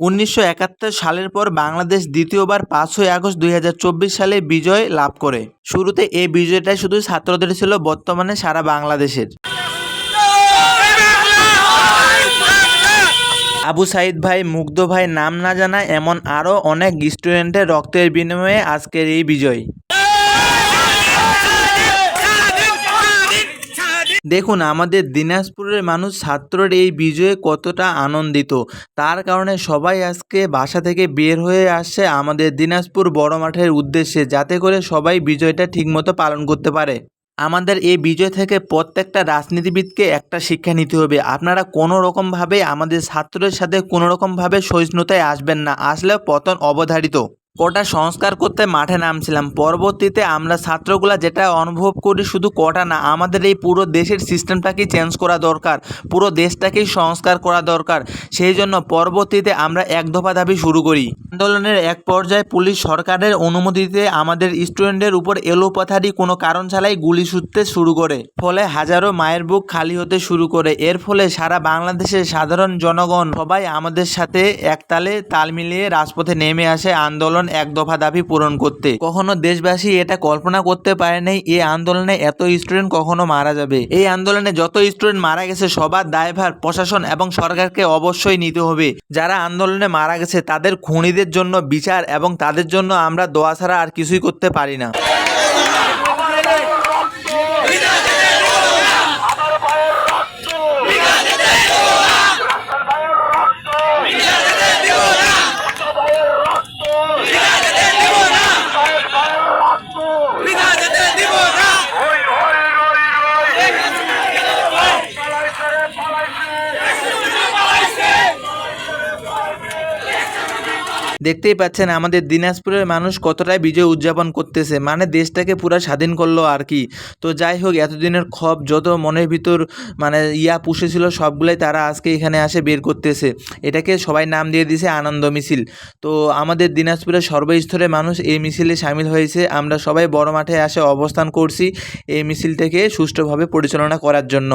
উনিশশো একাত্তর সালের পর বাংলাদেশ দ্বিতীয়বার পাঁচই আগস্ট দুই হাজার চব্বিশ সালে বিজয় লাভ করে। শুরুতে এই বিজয়টাই শুধু ছাত্রদের ছিল, বর্তমানে সারা বাংলাদেশের। আবু সাইদ ভাই, মুগ্ধ ভাই নাম না জানা এমন আরও অনেক স্টুডেন্টের রক্তের বিনিময়ে আজকের এই বিজয়। দেখুন, আমাদের দিনাজপুরের মানুষ ছাত্রের এই বিজয়ে কতটা আনন্দিত। তার কারণে সবাই আজকে বাসা থেকে বের হয়ে আসছে আমাদের দিনাজপুর বড় মাঠের উদ্দেশ্যে, যাতে করে সবাই বিজয়টা ঠিকমতো পালন করতে পারে। আমাদের এই বিজয় থেকে প্রত্যেকটা রাজনীতিবিদকে একটা শিক্ষা নিতে হবে। আপনারা কোনো রকমভাবে আমাদের ছাত্রদের সাথে কোনো রকমভাবে সহিষ্ণুতায় আসবেন না। আসলে পতন অবধারিত। কটা সংস্কার করতে মাঠে নামছিলাম। পরবর্তীতে আমরা ছাত্রগুলা যেটা অনুভব করি শুধু কটা না, আমাদের এই পুরো দেশের সিস্টেমটাকেই চেঞ্জ করা দরকার, পুরো দেশটাকেই সংস্কার করা দরকার। সেই জন্য পরবর্তীতে আমরা এক দফা দাবি শুরু করি। আন্দোলনের এক পর্যায়ে পুলিশ সরকারের অনুমতিতে আমাদের স্টুডেন্টদের উপর এলোপাথারি কোনো কারণ ছাড়াই গুলি ছুটতে শুরু করে। ফলে হাজারো মায়ের বুক খালি হতে শুরু করে। এর ফলে সারা বাংলাদেশের সাধারণ জনগণ সবাই আমাদের সাথে একতালে তাল মিলিয়ে রাজপথে নেমে আসে আন্দোলন। এক দফা দাবি পূরণ করতে। কখনো দেশবাসী এটা কল্পনা করতে পারে নাই এই আন্দোলনে এত স্টুডেন্ট কখনো মারা যাবে। এই আন্দোলনে যত স্টুডেন্ট মারা গেছে, সবার দায়ভার প্রশাসন এবং সরকারকে অবশ্যই নিতে হবে। যারা আন্দোলনে মারা গেছে, তাদের খুনিদের জন্য বিচার এবং তাদের জন্য আমরা দোয়া ছাড়া আর কিছুই করতে পারি না। দেখতেই পাচ্ছেন, আমাদের দিনাজপুরের মানুষ কতটাই বিজয় উদযাপন করতেছে। মানে দেশটাকে পুরো স্বাধীন করল আর কি। তো যাই হোক, এতদিনের ক্ষোভ, যত মনের ভিতর মানে ইয়া পুষেছিল, সবগুলাই তারা আজকে এখানে আসে বের করতেছে। এটাকে সবাই নাম দিয়ে দিয়েছে আনন্দ মিছিল। তো আমাদের দিনাজপুরের সর্বস্তরে মানুষ এই মিছিলে সামিল হয়েছে। আমরা সবাই বড় মাঠে আসে অবস্থান করছি এই মিছিলটাকে সুষ্ঠুভাবে পরিচালনা করার জন্য।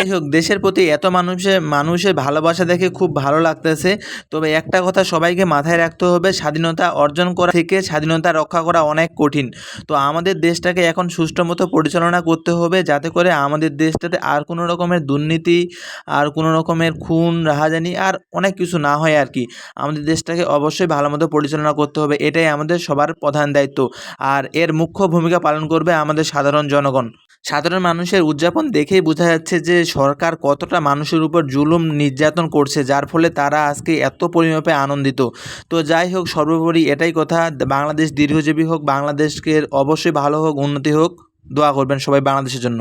যাই হোক, দেশের প্রতি এত মানুষের মানুষের ভালোবাসা দেখে খুব ভালো লাগতেছে। তবে একটা কথা সবাইকে মাথায় রাখতে হবে, স্বাধীনতা অর্জন করা থেকে স্বাধীনতা রক্ষা করা অনেক কঠিন। তো আমাদের দেশটাকে এখন সুষ্ঠু মতো পরিচালনা করতে হবে, যাতে করে আমাদের দেশটাতে আর কোনো রকমের দুর্নীতি, আর কোনো রকমের খুন, রাহাজানি, আর অনেক কিছু না হয় আর কি। আমাদের দেশটাকে অবশ্যই ভালো মতো পরিচালনা করতে হবে, এটাই আমাদের সবার প্রধান দায়িত্ব। আর এর মুখ্য ভূমিকা পালন করবে আমাদের সাধারণ জনগণ। সাধারণ মানুষের উদযাপন দেখেই বোঝা যাচ্ছে যে সরকার কতটা মানুষের উপর জুলুম নির্যাতন করছে, যার ফলে তারা আজকে এত পরিমাপে আনন্দিত। তো যাই হোক, সর্বোপরি এটাই কথা। বাংলাদেশ দীর্ঘজীবী হোক বাংলাদেশকে অবশ্যই ভালো হোক, উন্নতি হোক, দোয়া করবেন সবাই বাংলাদেশের জন্য।